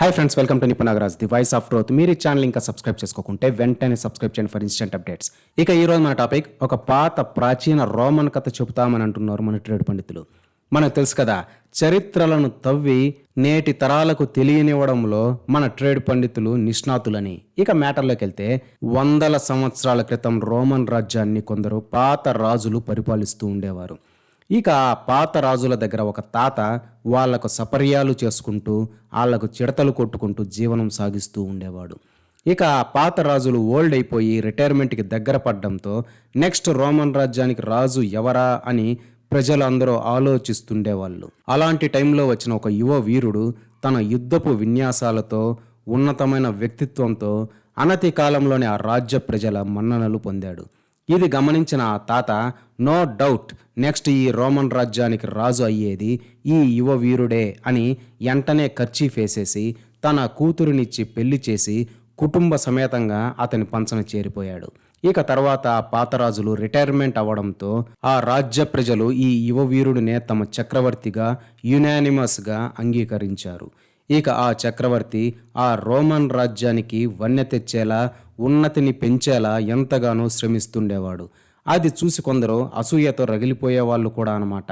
Hi friends welcome to Nippu Nagaraj the voice of growth మీరు ఈ channel ఇంకా subscribe చేసుకోకుంటే వెంటనే సబ్స్క్రైబ్ చేయండి ఫర్ ఇన్స్టెంట్ అప్డేట్స్ ఇక ఈ మన టాపిక్ ఒక పాత ప్రాచీన రోమన్ కథ చెబుతామని అంటున్నారు మన ట్రేడ్ పండితులు. మనకు తెలుసు కదా చరిత్రలను తవ్వి నేటి తరాలకు తెలియనివ్వడంలో మన ట్రేడ్ పండితులు నిష్ణాతులని. ఇక మ్యాటర్లోకి వెళ్తే వందల సంవత్సరాల క్రితం రోమన్ రాజ్యాన్ని కొందరు పాత రాజులు పరిపాలిస్తూ ఉండేవారు. ఇక ఆ పాత రాజుల దగ్గర ఒక తాత వాళ్ళకు సపర్యాలు చేసుకుంటూ వాళ్ళకు చిడతలు కొట్టుకుంటూ జీవనం సాగిస్తూ ఉండేవాడు. ఇక పాత రాజులు ఓల్డ్ అయిపోయి రిటైర్మెంట్కి దగ్గర పడడంతో నెక్స్ట్ రోమన్ రాజ్యానికి రాజు ఎవరా అని ప్రజలు అందరూ ఆలోచిస్తుండేవాళ్ళు. అలాంటి టైంలో వచ్చిన ఒక యువ వీరుడు తన యుద్ధపు విన్యాసాలతో ఉన్నతమైన వ్యక్తిత్వంతో అనతి కాలంలోనే ఆ రాజ్య ప్రజల మన్ననలు పొందాడు. ఇది గమనించిన ఆ తాత నో డౌట్ నెక్స్ట్ ఈ రోమన్ రాజ్యానికి రాజు అయ్యేది ఈ యువ వీరుడే అని వెంటనే ఖర్చీ వేసేసి తన కూతురునిచ్చి పెళ్ళి చేసి కుటుంబ సమేతంగా అతని పంచన చేరిపోయాడు. ఇక తర్వాత పాతరాజులు రిటైర్మెంట్ అవ్వడంతో ఆ రాజ్య ప్రజలు ఈ యువ వీరుడినే తమ చక్రవర్తిగా యునానిమస్గా అంగీకరించారు. ఇక ఆ చక్రవర్తి ఆ రోమన్ రాజ్యానికి వన్నె తెచ్చేలా ఉన్నతిని పెంచేలా ఎంతగానో శ్రమిస్తుండేవాడు. అది చూసి కొందరు అసూయతో రగిలిపోయేవాళ్ళు కూడా అనమాట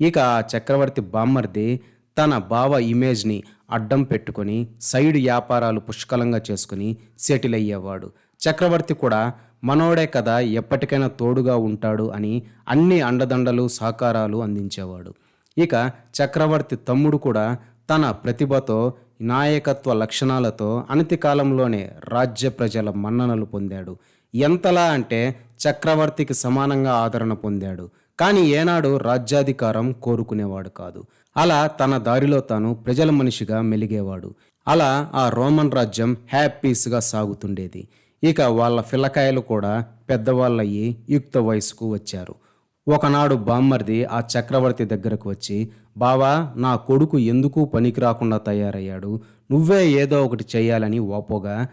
ఇక ఆ చక్రవర్తి బామ్మర్ది తన బావ ఇమేజ్ని అడ్డం పెట్టుకొని సైడ్ వ్యాపారాలు పుష్కలంగా చేసుకుని సెటిల్ అయ్యేవాడు. చక్రవర్తి కూడా మనోడే కదా ఎప్పటికైనా తోడుగా ఉంటాడు అని అన్ని అండదండలు సహకారాలు అందించేవాడు. ఇక చక్రవర్తి తమ్ముడు కూడా తన ప్రతిభతో నాయకత్వ లక్షణాలతో అనతి కాలంలోనే రాజ్య ప్రజల మన్ననలు పొందాడు. ఎంతలా అంటే చక్రవర్తికి సమానంగా ఆదరణ పొందాడు. కానీ ఏనాడు రాజ్యాధికారం కోరుకునేవాడు కాదు. అలా తన దారిలో తాను ప్రజల మనిషిగా మెలిగేవాడు. అలా ఆ రోమన్ రాజ్యం హ్యాపీస్గా సాగుతుండేది. ఇక వాళ్ళ పిల్లకాయలు కూడా పెద్దవాళ్ళయ్యి యుక్త వయసుకు వచ్చారు. ఒకనాడు బామ్మర్ది ఆ చక్రవర్తి దగ్గరకు వచ్చి బావా నా కొడుకు ఎందుకు పనికి రాకుండా తయారయ్యాడు? నువ్వే ఏదో ఒకటి చేయాలని ఓపోగా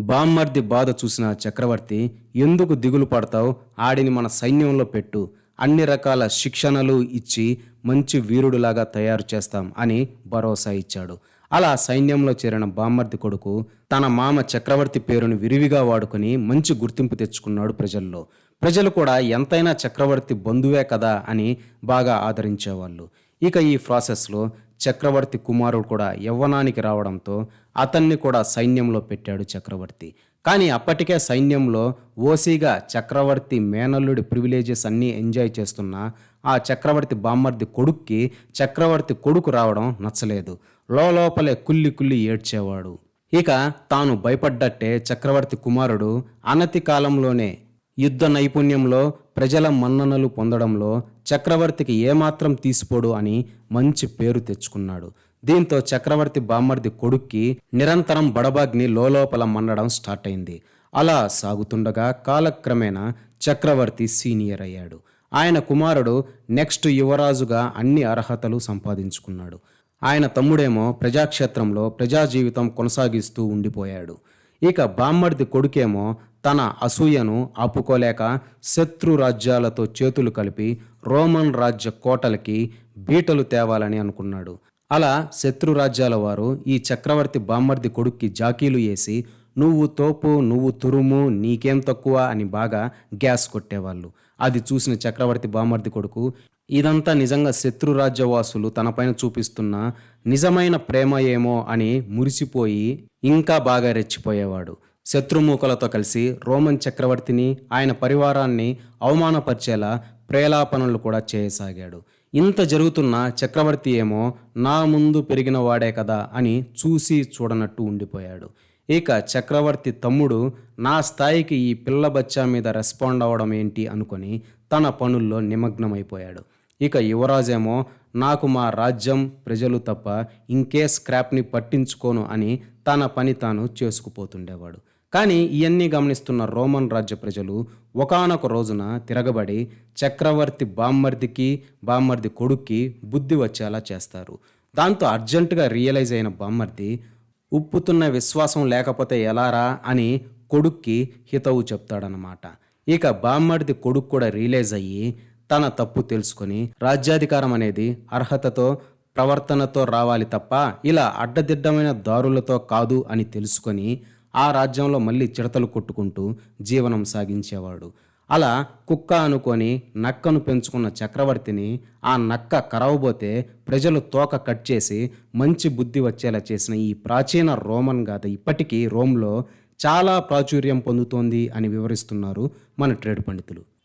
బామ్మర్ది బాధ చూసిన చక్రవర్తి ఎందుకు దిగులు పడతావు? ఆడిని మన సైన్యంలో పెట్టు. అన్ని రకాల శిక్షణలు ఇచ్చి మంచి వీరుడులాగా తయారు చేస్తాం అని భరోసా ఇచ్చాడు. అలా సైన్యంలో చేరిన బామ్మర్ది కొడుకు తన మామ చక్రవర్తి పేరును విరివిగా వాడుకొని మంచి గుర్తింపు తెచ్చుకున్నాడు ప్రజల్లో. ప్రజలు కూడా ఎంతైనా చక్రవర్తి బంధువే కదా అని బాగా ఆదరించేవాళ్ళు. ఇక ఈ ప్రాసెస్లో చక్రవర్తి కుమారుడు కూడా యవ్వనానికి రావడంతో అతన్ని కూడా సైన్యంలో పెట్టాడు చక్రవర్తి. కానీ అప్పటికే సైన్యంలో ఓసీగా చక్రవర్తి మేనల్లుడి ప్రివిలేజెస్ అన్నీ ఎంజాయ్ చేస్తున్న ఆ చక్రవర్తి బామ్మర్ది కొడుక్కి చక్రవర్తి కొడుకు రావడం నచ్చలేదు. లోపలే కుల్లి కుల్లి ఏడ్చేవాడు. ఇక తాను భయపడ్డట్టే చక్రవర్తి కుమారుడు అనతి కాలంలోనే యుద్ధ నైపుణ్యంలో ప్రజల మన్ననలు పొందడంలో చక్రవర్తికి ఏమాత్రం తీసిపోడు అని మంచి పేరు తెచ్చుకున్నాడు. దీంతో చక్రవర్తి బామ్మర్ది కొడుక్కి నిరంతరం బడబాగ్ని లోపల మన్నడం స్టార్ట్ అయింది అలా సాగుతుండగా కాలక్రమేణా చక్రవర్తి సీనియర్ అయ్యాడు. ఆయన కుమారుడు నెక్స్ట్ యువరాజుగా అన్ని అర్హతలు సంపాదించుకున్నాడు. ఆయన తమ్ముడేమో ప్రజాక్షేత్రంలో ప్రజా జీవితం కొనసాగిస్తూ ఉండిపోయాడు. ఇక బామ్మర్ది కొడుకేమో తన అసూయను ఆపుకోలేక శత్రు రాజ్యాలతో చేతులు కలిపి రోమన్ రాజ్య కోటలకి బీటలు తేవాలని అనుకున్నాడు. అలా శత్రు రాజ్యాల వారు ఈ చక్రవర్తి బామ్మర్ది కొడుక్కి జాకీలు వేసి నువ్వు తోపు నువ్వు తురుము నీకేం తక్కువ అని బాగా గ్యాస్ కొట్టేవాళ్ళు. అది చూసిన చక్రవర్తి బామ్మర్ది కొడుకు ఇదంతా నిజంగా శత్రు రాజ్యవాసులు తనపైన చూపిస్తున్న నిజమైన ప్రేమ ఏమో అని మురిసిపోయి ఇంకా బాగా రెచ్చిపోయేవాడు. శత్రుమూకలతో కలిసి రోమన్ చక్రవర్తిని ఆయన పరివారాన్ని అవమానపరిచేలా ప్రేలాపనలు కూడా చేయసాగాడు. ఇంత జరుగుతున్న చక్రవర్తి ఏమో నా ముందు పెరిగిన వాడే కదా అని చూసి చూడనట్టు ఉండిపోయాడు. ఇక చక్రవర్తి తమ్ముడు నా స్థాయికి ఈ పిల్ల బచ్చా మీద రెస్పాండ్ అవ్వడం ఏంటి అనుకొని తన పనుల్లో నిమగ్నమైపోయాడు. ఇక యువరాజేమో నాకు మా రాజ్యం ప్రజలు తప్ప ఇంకే స్క్రాప్ని పట్టించుకోను అని తన పని తాను చేసుకుపోతుండేవాడు. కానీ ఇవన్నీ గమనిస్తున్న రోమన్ రాజ్య ప్రజలు ఒకానొక రోజున తిరగబడి చక్రవర్తి బామ్మర్దికి బామ్మర్ది కొడుక్కి బుద్ధి వచ్చేలా చేస్తారు. దాంతో అర్జెంటుగా రియలైజ్ అయిన బామ్మర్ది ఉప్పుతున్న విశ్వాసం లేకపోతే ఎలారా? అని కొడుక్కి హితవు చెప్తాడనమాట ఇక బామ్మర్ది కొడుకు కూడా రియలైజ్ అయ్యి తన తప్పు తెలుసుకొని రాజ్యాధికారం అనేది అర్హతతో ప్రవర్తనతో రావాలి తప్ప ఇలా అడ్డదిడ్డమైన దారులతో కాదు అని తెలుసుకొని ఆ రాజ్యంలో మళ్ళీ చిడతలు కొట్టుకుంటూ జీవనం సాగించేవాడు. అలా కుక్క అనుకొని నక్కను పెంచుకున్న చక్రవర్తిని ఆ నక్క కరవబోతే ప్రజలు తోక కట్ చేసి మంచి బుద్ధి వచ్చేలా చేసిన ఈ ప్రాచీన రోమన్ గాథ ఇప్పటికీ రోమ్లో చాలా ప్రాచుర్యం పొందుతోంది అని వివరిస్తున్నారు మన ట్రేడ్ పండితులు.